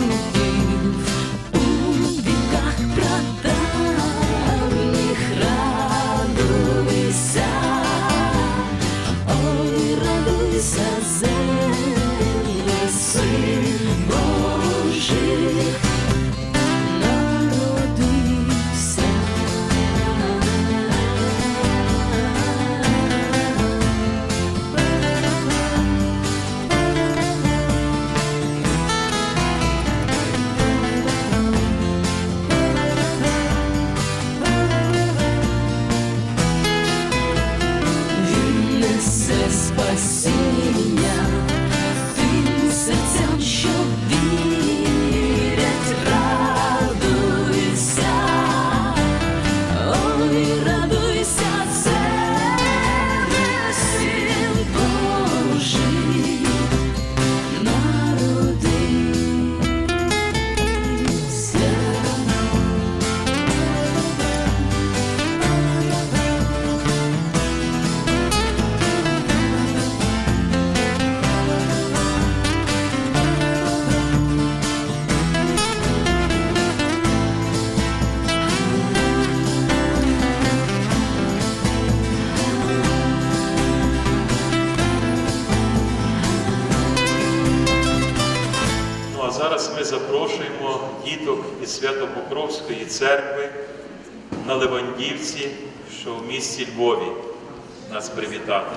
you. Діток із Свято-Покровської церкви на Левандівці, що в місті Львові нас привітати.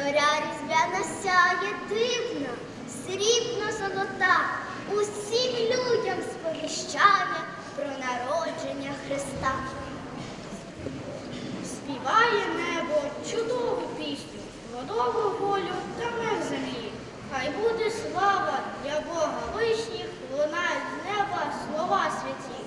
Зоря різдвяна сяє дивна, срібно золота, усім людям сповіщає про народження Христа. Співає небо чудову пісню, водову волю та мир землі. Хай буде слава для Бога вишніх, лунають з неба слова святі.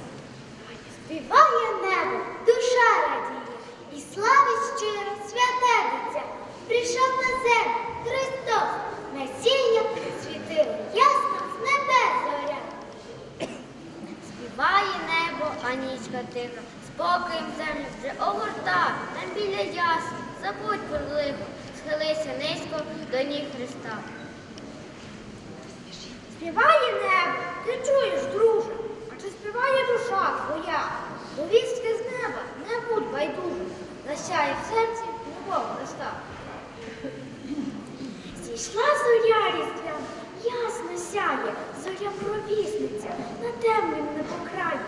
Співає небо, душа радіє, і славить щиро святе дитя. Прийшов на землю Христос, Месія, світило ясно з небес зоря. Співає небо, а нічка тиха, спокоєм землю вже огорта, нам біля ясу, забудь про схилися низько до ніг Христа. Співає небо, ти чуєш, друже, а чи співає душа твоя? До вістки з неба не будь байдужим, насяє в серці любов Христа. Зійшла зоря різдвяна, ясно сяє, зоря провісниця, на темнім небокраї.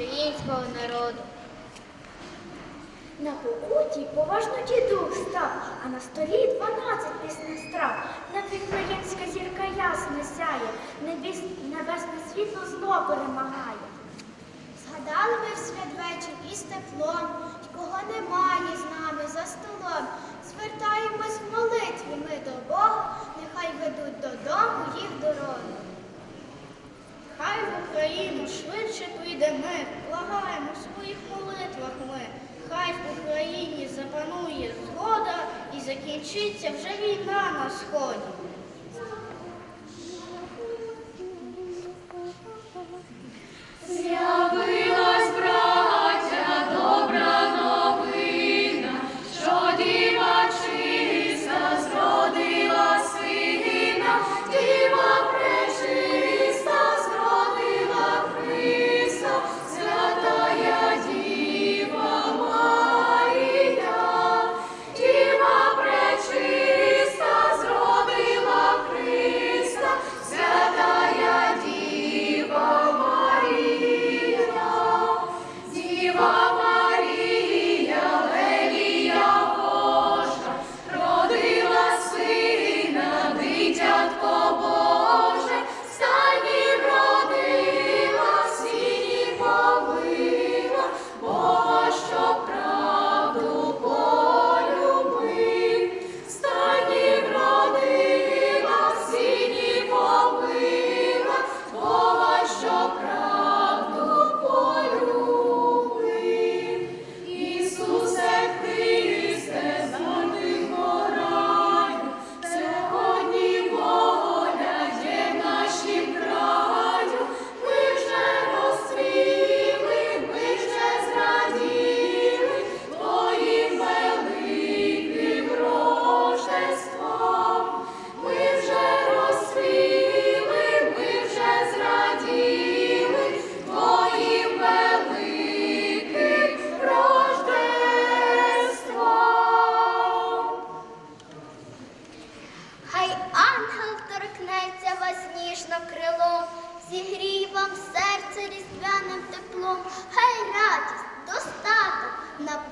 українського народу. На покуті поважно дідух став, а на столі дванадцять пісних страв. На українська зірка ясно сяє, небесне світло зло перемагає. Згадали ми в святвечір із теплом, кого немає з нами за столом. Звертаємось в молитві ми до Бога, нехай ведуть додому їх дороги. Хай в Україну швидше прийде мир, благаємо в своїх молитвах ми. Хай в Україні запанує згода і закінчиться вже війна на сході.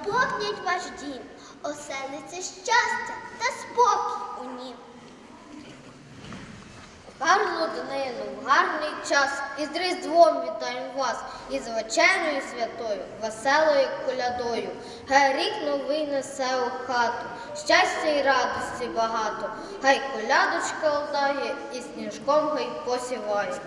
наповнять ваш дім, оселиться щастя та спокій у нім. Гарну днину, гарний час, і з Різдвом вітаю вас, і з звичайною святою, веселою колядою. Хай рік новий несе у хату, щастя і радості багато, хай колядочка ладає і сніжком гай посіває.